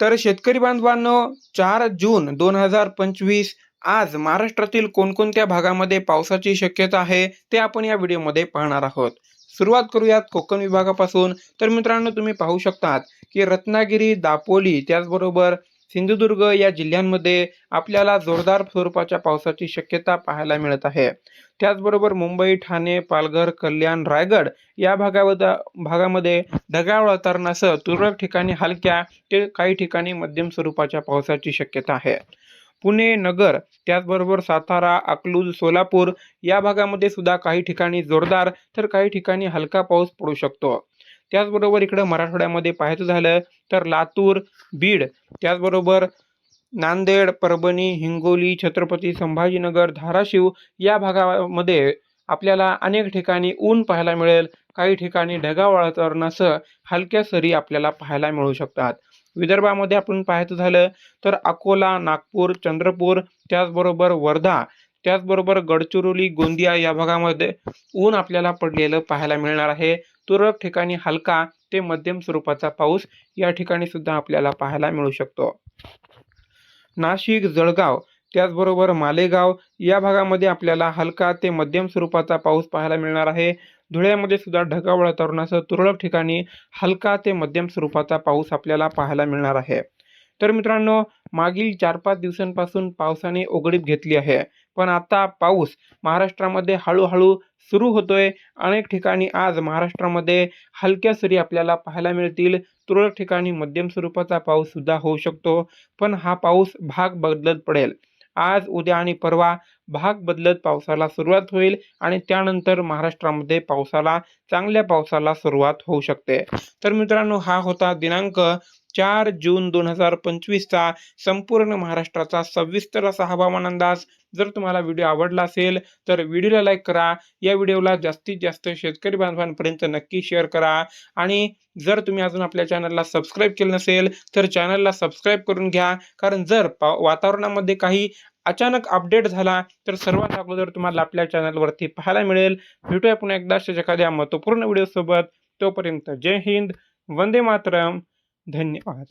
तर शेतकरी बांधवांनो चार जून दोन हजार पंचवीस आज महाराष्ट्रातील कोणकोणत्या भागामध्ये पावसाची शक्यता आहे ते आपण या व्हिडिओमध्ये पाहणार आहोत. सुरुवात करूयात कोकण विभागापासून. तर मित्रांनो तुम्ही पाहू शकतात की रत्नागिरी दापोली त्याचबरोबर सिंधुदुर्ग या जिल्ह्यांमध्ये आपल्याला जोरदार स्वरूपाच्या पावसाची शक्यता पाहायला मिळत आहे. त्याचबरोबर मुंबई ठाणे पालघर कल्याण रायगड या भागामध्ये भागामध्ये ढगाळ वातावरणासह तुरळक ठिकाणी हलक्या ते काही ठिकाणी मध्यम स्वरूपाच्या पावसाची शक्यता आहे. पुणे नगर त्याचबरोबर सातारा अकलूज सोलापूर या भागामध्ये सुद्धा काही ठिकाणी जोरदार तर काही ठिकाणी हलका पाऊस पडू शकतो. त्याचबरोबर इकडं मराठवाड्यामध्ये पाहायचं झालं तर लातूर बीड त्याचबरोबर नांदेड परभणी हिंगोली छत्रपती संभाजीनगर धाराशिव या भागामध्ये आपल्याला अनेक ठिकाणी ऊन पाहायला मिळेल. काही ठिकाणी ढगाळ वातावरणासह हलक्या सरी आपल्याला पाहायला मिळू शकतात. विदर्भामध्ये आपण पाहायचं झालं तर अकोला नागपूर चंद्रपूर त्याचबरोबर वर्धा त्याचबरोबर गडचिरोली गोंदिया या भागामध्ये ऊन आपल्याला पडलेलं पाहायला मिळणार आहे. तुरळक ठिकाणी हलका ते मध्यम स्वरूपाचा पाऊस या ठिकाणी सुद्धा आपल्याला पाहायला मिळू शकतो. नाशिक जळगाव त्याचबरोबर मालेगाव या भागामध्ये आपल्याला हलका ते मध्यम स्वरूपाचा पाऊस पाहायला मिळणार आहे. धुळ्यामध्ये सुद्धा ढगाळ वातावरणासह तुरळक ठिकाणी हलका ते मध्यम स्वरूपाचा पाऊस आपल्याला पाहायला मिळणार आहे. तर मित्रांनो मागील चार पाच दिवसांपासून पावसाने उघडीप घेतली आहे. पण आता पाऊस महाराष्ट्रामध्ये हळूहळू सुरू होतोय. अनेक ठिकाणी आज महाराष्ट्रामध्ये हलक्या सरी आपल्याला पाहायला मिळतील. तुरळक ठिकाणी मध्यम स्वरूपाचा पाऊस सुद्धा होऊ शकतो. पण हा पाऊस भाग बदलत पडेल. आज उद्या आणि परवा भाग बदलत पावसाला सुरुवात होईल आणि त्यानंतर महाराष्ट्रामध्ये पावसाला चांगल्या पावसाला सुरुवात होऊ शकते. तर मित्रांनो हा होता दिनांक चार जून दोन हजार पंचवीसचा संपूर्ण महाराष्ट्राचा सविस्तर असा हवामान अंदाज. जर तुम्हाला व्हिडिओ आवडला असेल तर व्हिडिओला लाईक करा. या व्हिडिओला जास्तीत जास्त शेतकरी बांधवांपर्यंत नक्की शेअर करा. आणि जर तुम्ही अजून आपल्या चॅनलला सबस्क्राईब केलं नसेल तर चॅनलला सबस्क्राईब करून घ्या. कारण जर पा वातावरणामध्ये काही अचानक अपडेट झाला तर सर्वात अगोदर तुम्हाला आपल्या चॅनलवरती पाहायला मिळेल. भेटूया पुन्हा एकदा अशाच एखाद्या महत्त्वपूर्ण व्हिडिओसोबत तोपर्यंत जय हिंद. वंदे मातरम. धन्यवाद.